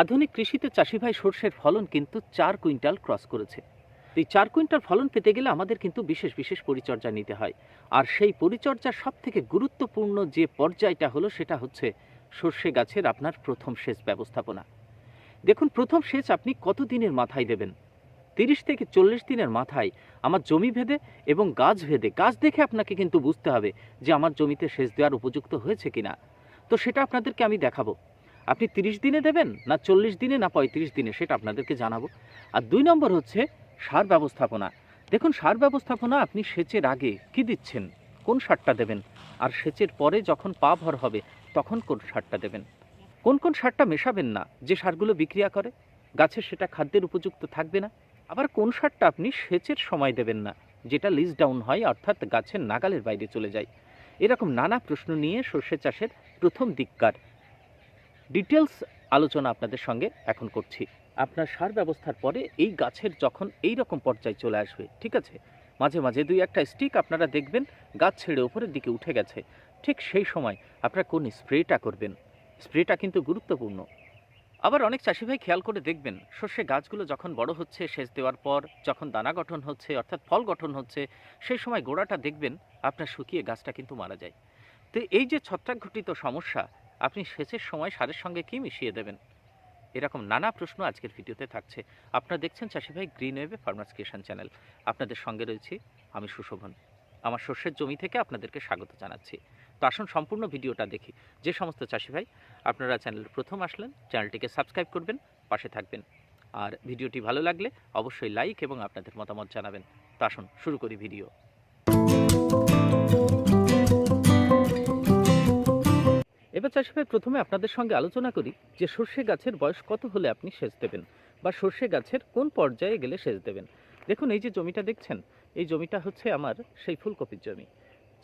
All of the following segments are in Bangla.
আধুনিক কৃষিতে চাষি ভাই সর্ষের ফলন কিন্তু চার কুইন্টাল ক্রস করেছে। এই চার কুইন্টাল ফলন পেতে গেলে আমাদের কিন্তু বিশেষ বিশেষ পরিচর্যা নিতে হয়। আর সেই পরিচর্যার সব থেকে গুরুত্বপূর্ণ যে পর্যায়টা হলো সেটা হচ্ছে সর্ষে গাছের আপনার প্রথম সেচ ব্যবস্থাপনা। দেখুন, প্রথম সেচ আপনি কত দিনের মাথায় দেবেন? তিরিশ থেকে চল্লিশ দিনের মাথায় আমার জমি ভেদে এবং গাছ ভেদে। গাছ দেখে আপনাকে কিন্তু বুঝতে হবে যে আমার জমিতে সেচ দেওয়ার উপযুক্ত হয়েছে কিনা। তো সেটা আপনাদেরকে আমি দেখাবো। আপনি তিরিশ দিনে দেবেন না চল্লিশ দিনে না পঁয়ত্রিশ দিনে? সেটা আপনাদেরকে জানাব। আর দুই নম্বর হচ্ছে সার ব্যবস্থাপনা। দেখুন, সার ব্যবস্থাপনা আপনি সেচের আগে কি দিচ্ছেন? কোন সারটা দেবেন? আর সেচের পরে যখন পা ভর হবে, তখন কোন সারটা দেবেন? কোন কোন সারটা মেশাবেন না, যে সারগুলো বিক্রিয়া করে? গাছের সেটা খাদ্যের উপযুক্ত থাকবে না। আবার কোন সারটা আপনি সেচের সময় দেবেন না, যেটা লিজ ডাউন হয়, অর্থাৎ গাছের নাগালের বাইরে চলে যায়? এরকম নানা প্রশ্ন নিয়ে সর্ষে চাষের প্রথম দিককার ডিটেলস আলোচনা আপনাদের সঙ্গে এখন করছি। আপনার সার ব্যবস্থার পরে এই গাছের যখন এই রকম পর্যায়ে চলে আসবে, ঠিক আছে? মাঝে মাঝে দুই একটা স্টিক আপনারা দেখবেন গাছ ছেড়ে উপরের দিকে উঠে গেছে। ঠিক সেই সময় আপনারা কোন স্প্রেটা করবেন? স্প্রেটা কিন্তু গুরুত্বপূর্ণ। আবার অনেক চাষি ভাই খেয়াল করে দেখবেন শস্যে গাছগুলো যখন বড় হচ্ছে, সেচ দেওয়ার পর যখন দানা গঠন হচ্ছে, অর্থাৎ ফল গঠন হচ্ছে, সেই সময় গোড়াটা দেখবেন আপনার শুকিয়ে গাছটা কিন্তু মারা যায়। তো এই যে ছত্রাক ঘটিত সমস্যা আপনি সেচের সময় সারের সঙ্গে কি মিশিয়ে দেবেন? এরকম নানা প্রশ্ন আজকের ভিডিওতে থাকছে। আপনারা দেখছেন চাষি ভাই গ্রিন ওয়েবে ফার্মার্স ক্রিয়েশন চ্যানেল। আপনাদের সঙ্গে রয়েছি আমি সুশোভন। আমার শস্যের জমি থেকে আপনাদেরকে স্বাগত জানাচ্ছি। তো আসুন সম্পূর্ণ ভিডিওটা দেখি। যে সমস্ত চাষি ভাই, আপনারা চ্যানেল প্রথম আসলেন, চ্যানেলটিকে সাবস্ক্রাইব করবেন, পাশে থাকবেন। আর ভিডিওটি ভালো লাগলে অবশ্যই লাইক এবং আপনাদের মতামত জানাবেন। তো আসুন, শুরু করি ভিডিও। এবার চাষি ভাই প্রথমে আপনাদের সঙ্গে আলোচনা করি যে সর্ষে গাছের বয়স কত হলে আপনি সেচ দেবেন বা সর্ষে গাছের কোন পর্যায়ে গেলে সেচ দেবেন। দেখুন, এই যে জমিটা দেখছেন, এই জমিটা হচ্ছে আমার সেই ফুলকপির জমি।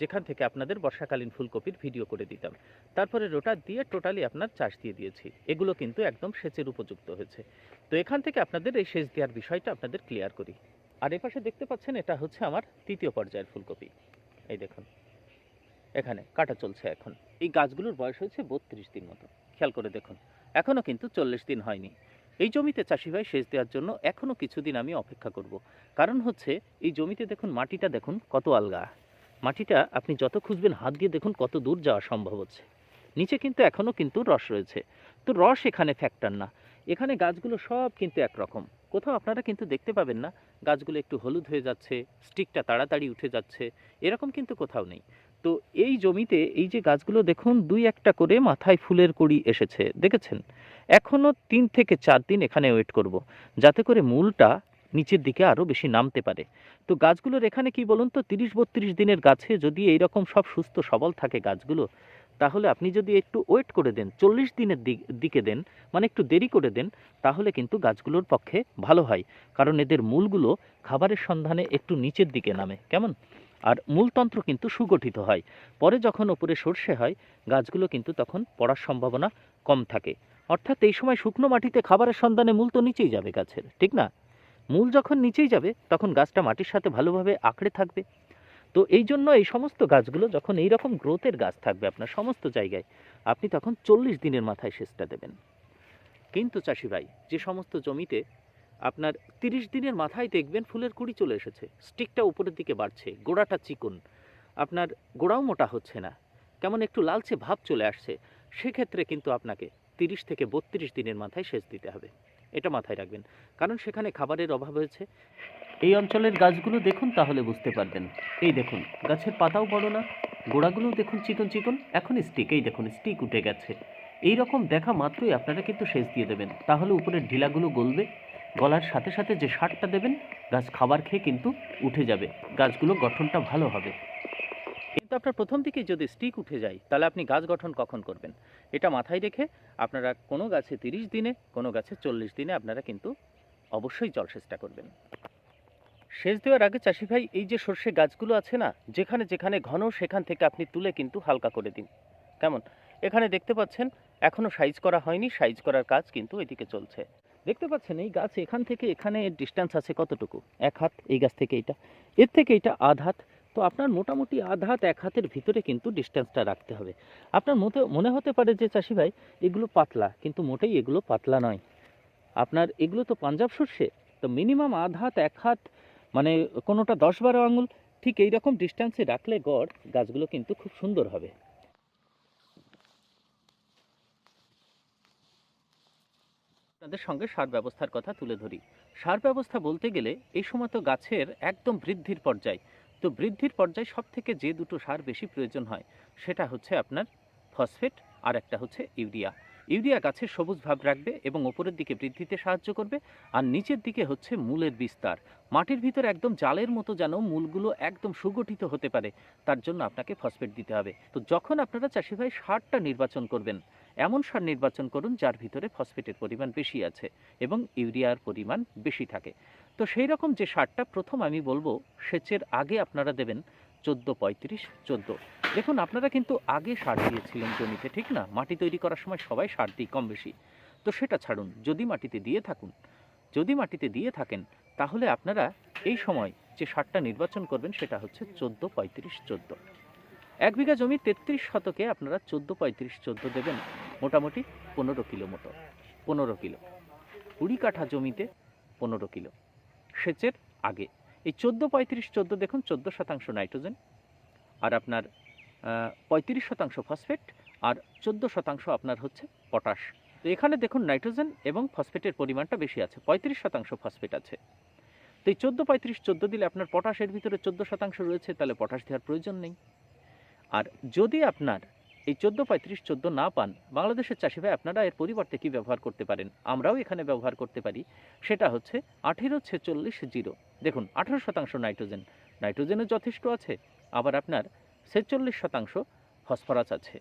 যেখান থেকে আপনাদের বর্ষাকালীন ফুলকপির ভিডিও করে দিতাম। তারপরে রোটার দিয়ে টোটালি আপনার চাষ দিয়ে দিয়েছি। এগুলো কিন্তু একদম সেচের উপযুক্ত হয়েছে। তো এখান থেকে আপনাদের এই সেচ দেওয়ার বিষয়টা আপনাদের ক্লিয়ার করি। আর এপাশে দেখতে পাচ্ছেন, এটা হচ্ছে আমার তৃতীয় পর্যায়ের ফুলকপি। এই দেখুন। এখানে কাটা চলছে এখন। এই গাছগুলোর বয়স হয়েছে বত্রিশ দিন মতো। খেয়াল করে দেখুন এখনও কিন্তু চল্লিশ দিন হয়নি। এই জমিতে চাষি ভাই সেচ দেওয়ার জন্য এখনও কিছুদিন আমি অপেক্ষা করব। কারণ হচ্ছে, এই জমিতে দেখুন মাটিটা দেখুন কত আলগা। মাটিটা আপনি যত খুঁজবেন, হাত দিয়ে দেখুন কত দূর যাওয়া সম্ভব হচ্ছে। নিচে কিন্তু এখনও কিন্তু রস রয়েছে। তো রস এখানে ফ্যাক্টর না। এখানে গাছগুলো সব কিন্তু একরকম। কোথাও আপনারা কিন্তু দেখতে পাবেন না, গাছগুলো একটু হলুদ হয়ে যাচ্ছে, স্টিকটা তাড়াতাড়ি উঠে যাচ্ছে, এরকম কিন্তু কোথাও নেই। তো এই জমিতে এই যে গাছগুলো দেখুন, দুই একটা করে মাথায় ফুলের কড়ি এসেছে, দেখেছেন? এখনও তিন থেকে চার দিন এখানে ওয়েট করব, যাতে করে মূলটা নিচের দিকে আরও বেশি নামতে পারে। তো গাছগুলোর এখানে কি বলুন তো, তিরিশ বত্রিশ দিনের গাছে যদি এই রকম সব সুস্থ সবল থাকে গাছগুলো, তাহলে আপনি যদি একটু ওয়েট করে দেন, চল্লিশ দিনের দিকে দেন মানে একটু দেরি করে দেন, তাহলে কিন্তু গাছগুলোর পক্ষে ভালো হয়। কারণ এদের মূলগুলো খাবারের সন্ধানে একটু নিচের দিকে নামে, কেমন? আর মূলতন্ত্র কিন্তু সুগঠিত হয়। পরে যখন ওপরে সর্ষে হয়, গাছগুলো কিন্তু তখন পড়ার সম্ভাবনা কম থাকে। অর্থাৎ এই সময় শুকনো মাটিতে খাবারের সন্ধানে মূল তো নিচেই যাবে গাছের, ঠিক না? মূল যখন নিচেই যাবে, তখন গাছটা মাটির সাথে ভালোভাবে আঁকড়ে থাকবে। তো এই জন্য এই সমস্ত গাছগুলো যখন এই রকম গ্রোথের গাছ থাকবে আপনার সমস্ত জায়গায়, আপনি তখন চল্লিশ দিনের মাথায় সেচটা দেবেন। কিন্তু চাষি ভাই, যে সমস্ত জমিতে আপনার তিরিশ দিনের মাথায় দেখবেন ফুলের কুড়ি চলে এসেছে। স্টিকটা উপরের দিকে বাড়ছে, গোড়াটা চিকন। আপনার গোড়াও মোটা হচ্ছে না। কেমন একটু লালচে ভাব চলে আসছে। সেক্ষেত্রে কিন্তু আপনাকে তিরিশ থেকে বত্রিশ দিনের মাথায় সেচ দিতে হবে। এটা মাথায় রাখবেন। কারণ সেখানে খাবারের অভাব হয়েছে। এই অঞ্চলের গাছগুলো দেখুন তাহলে বুঝতে পারবেন। এই দেখুন, গাছের পাতাও বড় না। গোড়াগুলো দেখুন চিকন চিকন। এখন স্টিক, এই দেখুন, স্টিক উঠে গেছে। এই রকম দেখা মাত্রই আপনারা কিন্তু সেচ দিয়ে দেবেন। তাহলে উপরের ঢিলাগুলো গলবে। গলার সাথে সাথে যে সারটা দেবেন, গাছ খাবার খেয়ে কিন্তু উঠে যাবে। গাছগুলো গঠনটা ভালো হবে। কিন্তু আপনার প্রথম দিকে যদি স্টিক উঠে যায়, তাহলে আপনি গাছ গঠন কখন করবেন? এটা মাথায় রেখে আপনারা কোনো গাছে তিরিশ দিনে, কোনো গাছে চল্লিশ দিনে আপনারা কিন্তু অবশ্যই জলসেচটা করবেন। সেচ দেওয়ার আগে চাষি ভাই, এই যে সর্ষে গাছগুলো আছে না, যেখানে যেখানে ঘন, সেখান থেকে আপনি তুলে কিন্তু হালকা করে দিন। কেমন? এখানে দেখতে পাচ্ছেন এখনও সাইজ করা হয়নি সাইজ করার কাজ কিন্তু এদিকে চলছে। দেখতে পাচ্ছেন এই গাছ এখান থেকে এখানে ডিস্টেন্স আছে কতটুকু? এক হাত, এই গাছ থেকে এইটা এর থেকে এটা আধ হাত। তো আপনার মোটামুটি আধ হাত, এক হাতের ভিতরে কিন্তু ডিস্টেন্সটা রাখতে হবে। আপনার মতে, মনে হতে পারে যে চাষি ভাই, এগুলো পাতলা, কিন্তু মোটেই এগুলো পাতলা নয়। আপনার এগুলো তো পাঞ্জাব সর্ষে, তো মিনিমাম আধ হাত, এক হাত মানে কোনোটা দশ বারো আঙুল, ঠিক এই রকম ডিস্টেন্সে রাখলে গড় গাছগুলো কিন্তু খুব সুন্দর হবে। আপনাদের সঙ্গে সার ব্যবস্থার কথা তুলে ধরি। সার ব্যবস্থা বলতে গেলে এই সময় তো গাছের একদম বৃদ্ধির পর্যায়। তো বৃদ্ধির পর্যায়ে সব থেকে যে দুটো সার বেশি প্রয়োজন হয়, সেটা হচ্ছে আপনার ফসফেট আর একটা হচ্ছে ইউরিয়া। ইউরিয়া গাছের সবুজ ভাব রাখবে এবং ওপরের দিকে বৃদ্ধিতে সাহায্য করবে আর নিচের দিকে হচ্ছে মূলের বিস্তার। মাটির ভিতর একদম জালের মতো যেন মূলগুলো একদম সুগঠিত হতে পারে, তার জন্য আপনাকে ফসফেট দিতে হবে। তো যখন আপনারা চাষি ভাই সারটা নির্বাচন করবেন এমন সার নির্বাচন করুন যার ভিতরে ফসফেটের পরিমাণ বেশি আছে এবং ইউরিয়ার পরিমাণ বেশি থাকে। তো সেই রকম যে সারটা প্রথম আমি বলব, সেচের আগে আপনারা দেবেন চোদ্দ পঁয়ত্রিশ চোদ্দ। দেখুন, আপনারা কিন্তু আগে সার দিয়েছিলেন জমিতে, ঠিক না? মাটি তৈরি করার সময় সবাই সার দিই কম বেশি। তো সেটা ছাড়ুন, যদি মাটিতে দিয়ে থাকুন। যদি মাটিতে দিয়ে থাকেন, তাহলে আপনারা এই সময় যে সারটা নির্বাচন করবেন, সেটা হচ্ছে চোদ্দ পঁয়ত্রিশ চোদ্দ। এক বিঘা জমি তেত্রিশ শতকে আপনারা চোদ্দ পঁয়ত্রিশ চোদ্দ দেবেন। মোটামুটি পনেরো কিলো মতো, পনেরো কিলো। কুড়ি কাঠা জমিতে পনেরো কিলো। সেচের আগে। এই চোদ্দ পঁয়ত্রিশ, চোদ্দ দেখুন, চোদ্দ শতাংশ নাইট্রোজেন আর আপনার পঁয়ত্রিশ শতাংশ ফসফেট আর চোদ্দ শতাংশ আপনার হচ্ছে পটাশ। তো এখানে দেখুন নাইট্রোজেন এবং ফসফেটের পরিমাণটা বেশি আছে, পঁয়ত্রিশ শতাংশ ফসফেট আছে। তো এই চোদ্দ পঁয়ত্রিশ, চোদ্দ দিলে আপনার পটাশের ভিতরে চোদ্দ শতাংশ রয়েছে, তাহলে পটাশ দেওয়ার প্রয়োজন নেই। আর যদি আপনার এই চোদ্দ পঁয়ত্রিশ, চোদ্দ না পান, বাংলাদেশের চাষি ভাই, আপনারা এর পরিবর্তে কি ব্যবহার করতে পারেন? আমরাও এখানে ব্যবহার করতে পারি। সেটা হচ্ছে আঠেরো ছেচল্লিশ জিরো। দেখুন, আঠেরো শতাংশ নাইট্রোজেন। নাইট্রোজেনও যথেষ্ট আছে। আবার আপনার ছেচল্লিশ শতাংশ ফসফরাস আছে।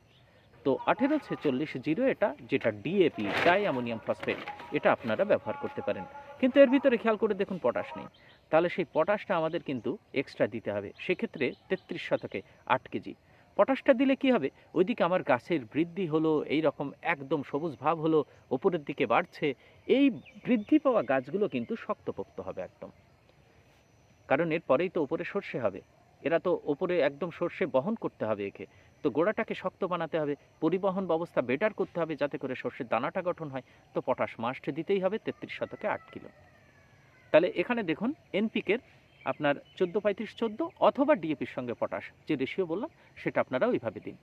তো আঠেরো ছেচল্লিশ জিরো এটা যেটা ডিএপি ডাই অ্যামোনিয়াম ফসফেট, এটা আপনারা ব্যবহার করতে পারেন। কিন্তু এর ভিতরে খেয়াল করে দেখুন পটাশ নেই। তাহলে সেই পটাশটা আমাদের কিন্তু এক্সট্রা দিতে হবে। সেক্ষেত্রে তেত্রিশ শতকে আট কেজি। পটাশটা দিলে কি হবে? ওইদিকে আমার গাছের বৃদ্ধি হলো এই রকম একদম সবুজ ভাব হলো, ওপরের দিকে বাড়ছে, এই বৃদ্ধি পাওয়া গাছগুলো কিন্তু শক্তপোক্ত হবে একদম। কারণ এরপরেই তো ওপরে সর্ষে হবে। এরা তো ওপরে একদম সর্ষে বহন করতে হবে একে। তো গোড়াটাকে শক্ত বানাতে হবে, পরিবহন ব্যবস্থা বেটার করতে হবে যাতে করে সর্ষের দানাটা গঠন হয়। তো পটাশ মাস্ট দিতেই হবে তেত্রিশ শতকে আট কিলো। তাহলে এখানে দেখুন, এনপিকের আপনার চোদ্দ পঁয়ত্রিশ চোদ্দ অথবা ডিএপির সঙ্গে পটাশ যে রেশিও বললাম, সেটা আপনারা ওইভাবে দিন।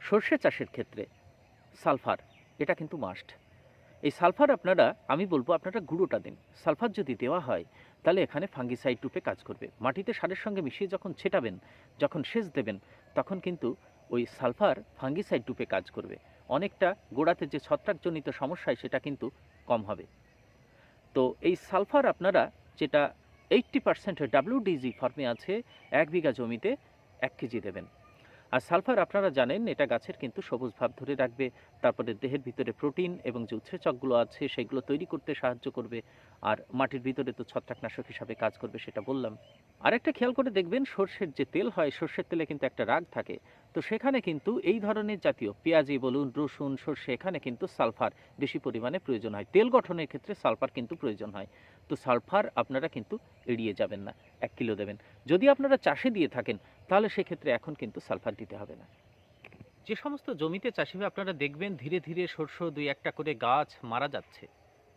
সর্ষে চাষের ক্ষেত্রে সালফার এটা কিন্তু মাস্ট এই সালফার আপনারা, আমি বলব আপনারা গুঁড়োটা দিন। সালফার যদি দেওয়া হয়, তাহলে এখানে ফাঙ্গিসাইড রূপে কাজ করবে। মাটিতে সারের সঙ্গে মিশিয়ে যখন ছেটাবেন, যখন সেচ দেবেন, তখন কিন্তু ওই সালফার ফাঙ্গিসাইড রূপে কাজ করবে। অনেকটা গোড়াতে যে ছত্রাকজনিত সমস্যায় সেটা কিন্তু কম হবে। তো এই সালফার আপনারা যেটা এইট্টি পার্সেন্ট ডাব্লিউডিজি ফর্মে আছে, এক বিঘা জমিতে এক কেজি দেবেন। আর সালফার আপনারা জানেন, এটা গাছের কিন্তু সবুজ ভাব ধরে রাখবে, তারপরে দেহের ভিতরে প্রোটিন এবং যে উৎসেচকগুলো আছে, সেগুলো তৈরি করতে সাহায্য করবে, আর মাটির ভিতরে তো ছত্রাকনাশক হিসাবে কাজ করবে, সেটা বললাম। আরেকটা খেয়াল করে দেখবেন সর্ষের যে তেল হয়, সর্ষের তেলে কিন্তু একটা রাগ থাকে। তো সেখানে কিন্তু এই ধরনের জাতীয় পেঁয়াজি বলুন, রসুন, সর্ষে, এখানে কিন্তু সালফার বেশি পরিমাণে প্রয়োজন হয়। তেল গঠনের ক্ষেত্রে সালফার কিন্তু প্রয়োজন হয়। তো সালফার আপনারা কিন্তু এড়িয়ে যাবেন না, এক কিলো দেবেন। যদি আপনারা চাষে দিয়ে থাকেন, তাহলে সেক্ষেত্রে এখন কিন্তু সালফার দিতে হবে না। যে সমস্ত জমিতে চাষি ভাই আপনারা দেখবেন, ধীরে ধীরে শস্য দুই একটা করে গাছ মারা যাচ্ছে।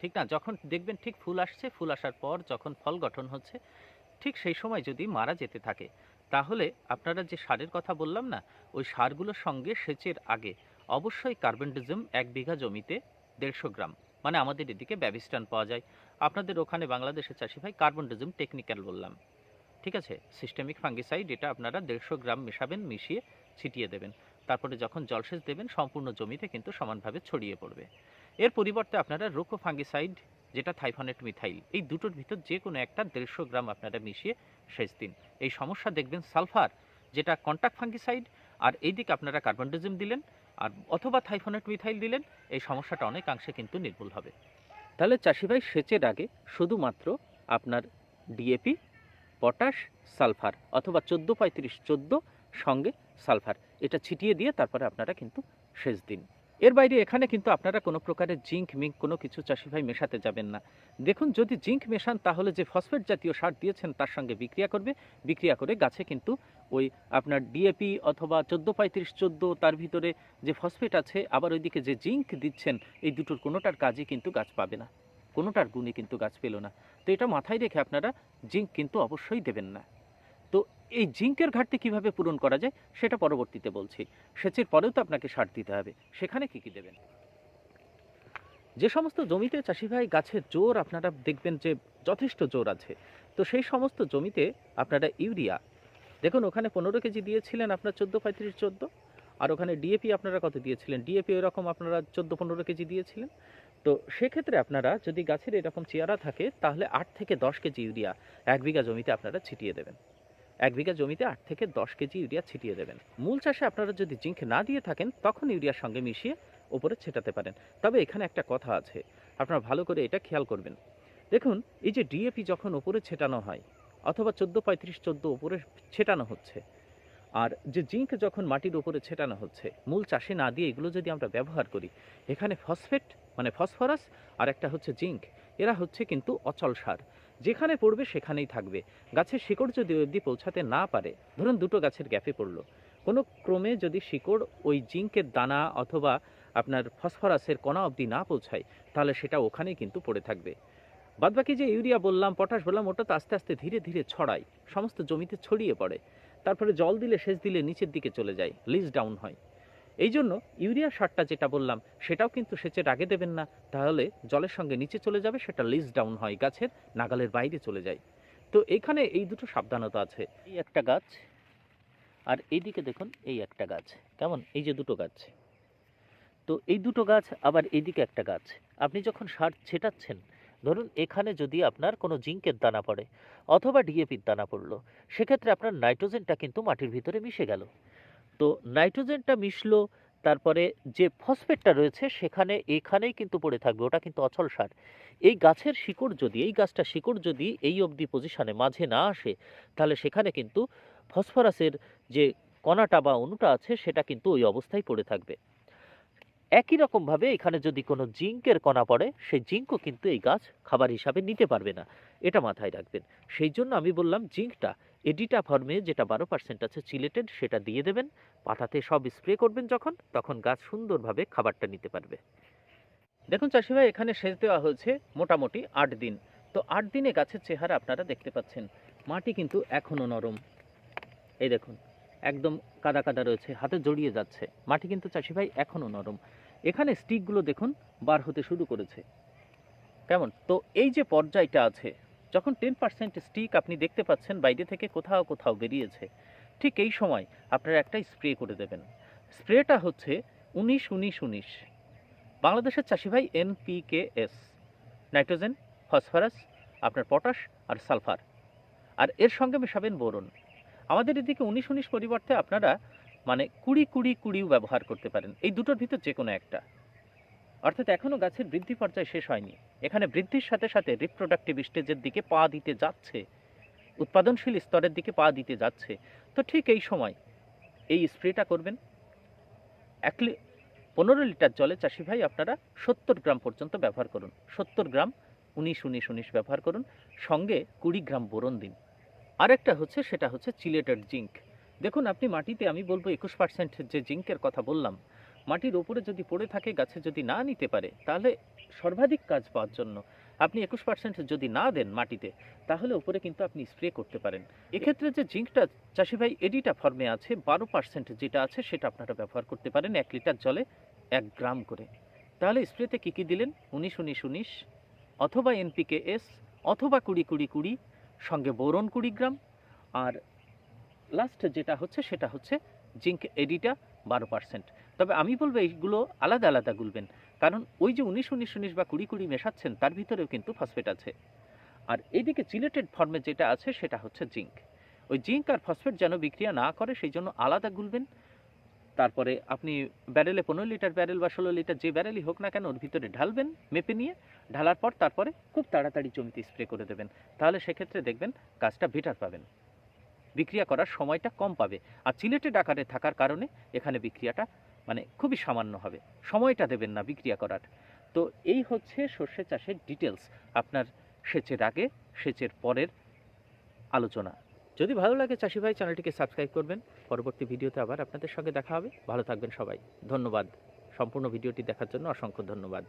ঠিক না? যখন দেখবেন ঠিক ফুল আসছে, ফুল আসার পর যখন ফল গঠন হচ্ছে ঠিক সেই সময় যদি মারা যেতে থাকে, তাহলে আপনারা যে সারের কথা বললাম না, ওই সারগুলোর সঙ্গে সেচের আগে অবশ্যই কার্বনডিজম এক বিঘা জমিতে দেড়শো গ্রাম মানে আমাদের এদিকে ব্যাবিস্টান পাওয়া যায়। আপনাদের ওখানে বাংলাদেশের চাষি ভাই কার্বনডিজম টেকনিক্যাল বললাম। ঠিক আছে? সিস্টেমিক ফাঙ্গিসাইড এটা আপনারা দেড়শো গ্রাম মেশাবেন, মিশিয়ে ছিটিয়ে দেবেন। তারপরে যখন জলসেচ দেবেন, সম্পূর্ণ জমিতে কিন্তু সমানভাবে ছড়িয়ে পড়বে। এর পরিবর্তে আপনারা রোকো ফাঙ্গিসাইড যেটা থাইফনেট মিথাইল। এই দুটোর ভিতর যে কোনো একটা দেড়শো গ্রাম আপনারা মিশিয়ে সেচ দিন। এই সমস্যা দেখবেন সালফার, যেটা কন্টাক্ট ফাঙ্গিসাইড আর এইদিকে আপনারা কার্বনডিজম দিলেন, আর অথবা থাইফনেট মিথাইল দিলেন, এই সমস্যাটা অনেকাংশে কিন্তু নির্মূল হবে। তাহলে চাষিভাই সেচের আগে শুধুমাত্র আপনার ডিএপি পটাশ সালফার অথবা চোদ্দ পঁয়ত্রিশ, চোদ্দ সঙ্গে সালফার এটা ছিটিয়ে দিয়ে তারপরে আপনারা কিন্তু সেচ দিন। এর বাইরে এখানে কিন্তু আপনারা কোনো প্রকারের জিঙ্ক, মিঙ্ক কোনো কিছু চাষি ভাই মেশাতে যাবেন না। দেখুন, যদি জিঙ্ক মেশান তাহলে যে ফসফেট জাতীয় সার দিয়েছেন তার সঙ্গে বিক্রিয়া করবে। বিক্রিয়া করে গাছে কিন্তু ওই আপনার ডিএপি অথবা চোদ্দ পঁয়ত্রিশ চোদ্দ তার ভিতরে যে ফসফেট আছে, আবার ওইদিকে যে জিঙ্ক দিচ্ছেন, এই দুটোর কোনোটার কাজই কিন্তু গাছ পাবে না। কোনোটার গুণে কিন্তু গাছ পেল না। তো এটা মাথায় রেখে আপনারা জিঙ্ক কিন্তু অবশ্যই দেবেন না। এই জিঙ্কের ঘাটতি কীভাবে পূরণ করা যায়, সেটা পরবর্তীতে বলছি। সেচের পরেও তো আপনাকে সার দিতে হবে। সেখানে কি কি দেবেন? যে সমস্ত জমিতে চাষি ভাই গাছের জোর আপনারা দেখবেন যে যথেষ্ট জোর আছে। তো সেই সমস্ত জমিতে আপনারা ইউরিয়া, দেখুন ওখানে পনেরো কেজি দিয়েছিলেন আপনার চোদ্দ, পঁয়ত্রিশ, চোদ্দ। আর ওখানে ডিএপি আপনারা কত দিয়েছিলেন? ডিএপি এরকম আপনারা চোদ্দ, পনেরো কেজি দিয়েছিলেন। তো সেক্ষেত্রে আপনারা যদি গাছের এরকম চেয়ারা থাকে, তাহলে আট থেকে দশ কেজি ইউরিয়া এক বিঘা জমিতে আপনারা ছিটিয়ে দেবেন। এক বিঘা জমিতে আট থেকে দশ কেজি ইউরিয়া ছিটিয়ে দেবেন। মূল চাষে আপনারা যদি জিঙ্ক না দিয়ে থাকেন, তখন ইউরিয়ার সঙ্গে মিশিয়ে ওপরে ছেটাতে পারেন। তবে এখানে একটা কথা আছে, আপনারা ভালো করে এটা খেয়াল করবেন। দেখুন, এই যে ডিএপি যখন ওপরে ছেটানো হয়, অথবা চোদ্দ পঁয়ত্রিশ চোদ্দ ওপরে ছেটানো হচ্ছে, আর যে জিঙ্ক যখন মাটির উপরে ছেটানো হচ্ছে, মূল চাষে না দিয়ে এগুলো যদি আমরা ব্যবহার করি, এখানে ফসফেট মানে ফসফরাস, আর একটা হচ্ছে জিঙ্ক, এরা হচ্ছে কিন্তু অচল সার। যেখানে পড়বে সেখানেই থাকবে। গাছের শিকড় যদি অবধি পৌঁছাতে না পারে, ধরুন দুটো গাছের গ্যাপে পড়ল। কোনো ক্রমে যদি শিকড় ওই জিঙ্কের দানা অথবা আপনার ফসফরাসের কণা অবধি না পৌঁছায়, তাহলে সেটা ওখানেই কিন্তু পড়ে থাকবে। বাদবাকি যে ইউরিয়া বললাম, পটাশ বললাম, ওটা তো আস্তে আস্তে ধীরে ধীরে ছড়ায়, সমস্ত জমিতে ছড়িয়ে পড়ে। তারপরে জল দিলে, সেচ দিলে নিচের দিকে চলে যায় লিজ ডাউন হয়। এই জন্য ইউরিয়া সারটা যেটা বললাম, সেটাও কিন্তু সেচের আগে দেবেন না, তাহলে জলের সঙ্গে নিচে চলে যাবে, সেটা লিজ ডাউন হয় গাছের, নাগালের বাইরে চলে যায়। তো এখানে এই দুটো সাবধানতা আছে, এই একটা গাছ আর এইদিকে দেখুন, এই একটা গাছ, কেমন? এই যে দুটো গাছ। তো এই দুটো গাছ, আবার এইদিকে একটা গাছ। আপনি যখন সার ছেটাচ্ছেন, ধরুন এখানে যদি আপনার কোনো জিঙ্কের দানা পড়ে, অথবা ডিএপির দানা পড়ল, সেক্ষেত্রে আপনার নাইট্রোজেনটা কিন্তু মাটির ভিতরে মিশে গেল। তো নাইট্রোজেনটা মিশলো, তারপরে যে ফসফেটটা রয়েছে সেখানে, এখানেই কিন্তু পড়ে থাকবে, ওটা কিন্তু অচল সার। এই গাছের শিকড় যদি, এই গাছটা শিকড় যদি এই অবধি পজিশানে মাঝে না আসে, তাহলে সেখানে কিন্তু ফসফরাসের যে কণাটা বা অনুটা আছে, সেটা কিন্তু ওই অবস্থায় পড়ে থাকবে। একই রকমভাবে এখানে যদি কোনো জিঙ্কের কণা পড়ে, সেই জিঙ্কও কিন্তু এই গাছ খাবার হিসাবে নিতে পারবে না। এটা মাথায় রাখবেন। সেই জন্য আমি বললাম, জিঙ্কটা এডিটা ফর্মে যেটা বারো পার্সেন্ট আছে চিলেটেড, সেটা দিয়ে দেবেন। পাতাতে সব স্প্রে করবেন যখন, তখন গাছ সুন্দরভাবে খাবারটা নিতে পারবে। দেখুন চাষি ভাই, এখানে সেচ দেওয়া হয়েছে মোটামুটি আট দিন। তো আট দিনে গাছের চেহারা আপনারা দেখতে পাচ্ছেন। মাটি কিন্তু এখনও নরম। এই দেখুন। একদম কাদা কাদা রয়েছে, হাতে জড়িয়ে যাচ্ছে। মাটি কিন্তু চাষি ভাই এখনও নরম। এখানে স্টিকগুলো দেখুন, বার হতে শুরু করেছে। কেমন? তো এই যে পর্যায়টা আছে, যখন টেন পার্সেন্ট স্টিক আপনি দেখতে পাচ্ছেন বাইরে থেকে কোথাও কোথাও বেরিয়েছে, ঠিক এই সময় আপনারা একটা স্প্রে করে দেবেন। স্প্রেটা হচ্ছে উনিশ উনিশ উনিশ। বাংলাদেশের চাষি ভাই এনপিকেএস নাইট্রোজেন, ফসফরাস, আপনার পটাশ আর সালফার। আর এর সঙ্গে মেশাবেন বোরন। আমাদের এদিকে উনিশ উনিশ পরিবর্তে আপনারা মানে কুড়ি কুড়ি কুড়িও ব্যবহার করতে পারেন। এই দুটোর ভিতর যে কোনো একটা। অর্থাৎ এখনও গাছের বৃদ্ধি পর্যায়ে শেষ হয়নি। এখানে বৃদ্ধির সাথে সাথে রিপ্রোডাক্টিভ স্টেজের দিকে পা দিতে যাচ্ছে। উৎপাদনশীল স্তরের দিকে পা দিতে যাচ্ছে। তো ঠিক এই সময় এই স্প্রেটা করবেন। এক পনেরো লিটার জলে চাষি ভাই আপনারা সত্তর গ্রাম পর্যন্ত ব্যবহার করুন। সত্তর গ্রাম উনিশ উনিশ উনিশ ব্যবহার করুন। সঙ্গে কুড়ি গ্রাম বোরন দিন। আরেকটা হচ্ছে, সেটা হচ্ছে চিলেটেড জিঙ্ক। দেখুন, আপনি মাটিতে, আমি বলব একুশ পার্সেন্ট যে জিঙ্কের কথা বললাম, মাটির ওপরে যদি পড়ে থাকে, গাছে যদি না নিতে পারে, তাহলে সর্বাধিক কাজ পাওয়ার জন্য। আপনি একুশ পার্সেন্ট যদি না দেন মাটিতে, তাহলে উপরে কিন্তু আপনি স্প্রে করতে পারেন। এক্ষেত্রে যে জিঙ্কটা, চাষি ভাই, এডিটা ফর্মে আছে, বারো পার্সেন্ট যেটা আছে, সেটা আপনারা ব্যবহার করতে পারেন এক লিটার জলে এক গ্রাম করে। তাহলে স্প্রেতে কী কী দিলেন? উনিশ উনিশ উনিশ, অথবা এনপিকে এস অথবা কুড়ি কুড়ি কুড়ি সঙ্গে বোরন কুড়ি গ্রাম আর লাস্ট যেটা হচ্ছে, সেটা হচ্ছে জিঙ্ক এডিটা বারো পার্সেন্ট তবে আমি বলব এইগুলো আলাদা আলাদা গুলবেন। কারণ ওই যে উনিশ উনিশ উনিশ বা কুড়ি কুড়ি মেশাচ্ছেন, তার ভিতরেও কিন্তু ফসফেট আছে। আর এইদিকে চিলেটেড ফর্মে যেটা আছে, সেটা হচ্ছে জিঙ্ক ওই জিঙ্ক আর ফসফেট যেন বিক্রিয়া না করে, সেই জন্য আলাদা গুলবেন। তারপরে আপনি ব্যারেলে পনেরো লিটার ব্যারেল বা ষোলো লিটার যে ব্যারেলই হোক না কেন, ওর ভিতরে ঢালবেন, মেপে নিয়ে, ঢালার পর তারপরে খুব তাড়াতাড়ি জমিতে স্প্রে করে দেবেন। তাহলে সেক্ষেত্রে দেখবেন গাছটা বেটার পাবেন। বিক্রিয়া করার সময়টা কম পাবে। আর চিলেটেড আকারে থাকার কারণে এখানে বিক্রিয়াটা মানে খুবই সামান্য হবে। সময়টা দেবেন না বিক্রিয়া করার। তো এই হচ্ছে সর্ষে চাষের ডিটেলস আপনার সেচের আগে, সেচের পরের আলোচনা। যদি ভালো লাগে চাষি ভাই চ্যানেলটিকে সাবস্ক্রাইব করবেন। পরবর্তী ভিডিওতে আবার আপনাদের সঙ্গে দেখা হবে। ভালো থাকবেন সবাই। ধন্যবাদ। সম্পূর্ণ ভিডিওটি দেখার জন্য অসংখ্য ধন্যবাদ।